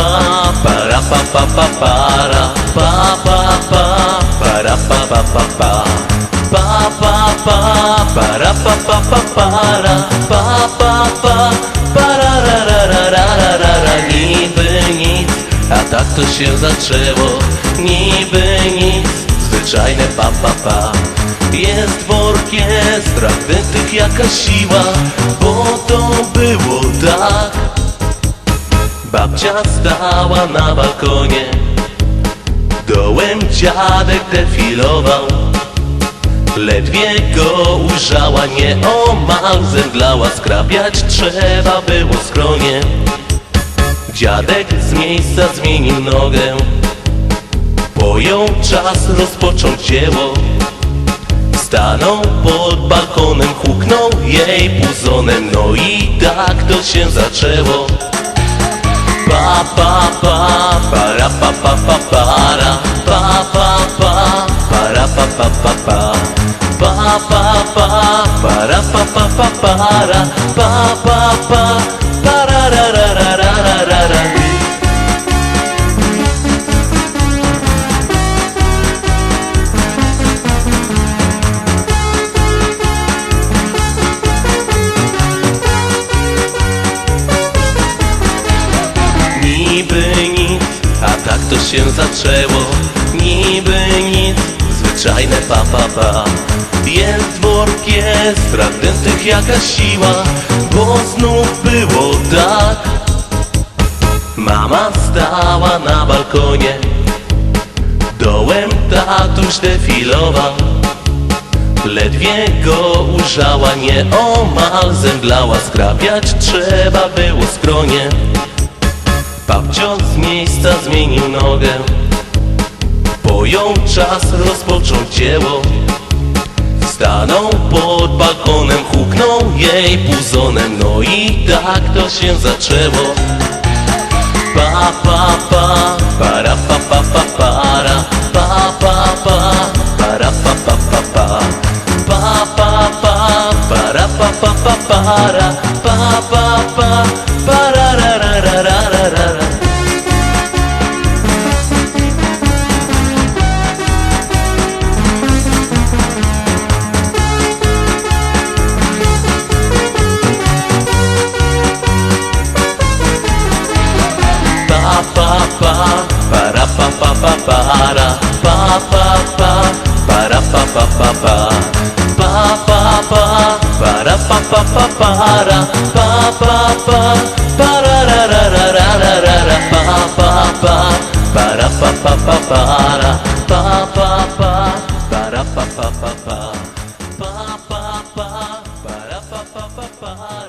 pa para pa pa pa para pa pa pa para pa pa pa pa pa pa pa para pa pa pa para pa pa pa para ra ra ra ra ra ra ra niby nic a tak to się zaczęło niby nic zwyczajne pa pa pa jest w orkiestrach dętych jakaś siła Babcia stała na balkonie. Dołem dziadek defilował. Ledwie go ujrzała, nieomal zemdlała. Skrapiać trzeba było skronie. Dziadek z miejsca zmienił nogę. Pojął czas rozpocząć dzieło. Stanął pod balkonem, huknął jej puzonem No i tak to się zaczęło Pa pa pa para pa pa pa para pa pa pa para pa pa pa pa pa pa pa para pa pa pa para pa pa pa Niby nic, a tak to się zaczęło. Niby nic, zwyczajne pa pa pa. Jest w orkiestrach dętych jakaś siła Bo znów było tak. Mama stała na balkonie Dołem tatuś defilował. Ledwie go ujrzała, nieomal zemdlała. Skrapiać trzeba było skronie Babcio z miejsca zmienił nogę Pojął czas rozpocząć dzieło Stanął pod balkonem, huknął jej puzonem No i tak to się zaczęło Pa pa pa, para pa pa pa para Pa pa pa, para pa pa pa pa Pa pa pa, para pa pa pa para Pa pa pa, para para pa pa pa para pa pa pa pa pa pa pa para pa pa pa para pa pa pa para ra ra ra ra ra ra pa pa pa para pa pa pa para pa pa pa para pa pa pa pa pa pa pa para pa pa pa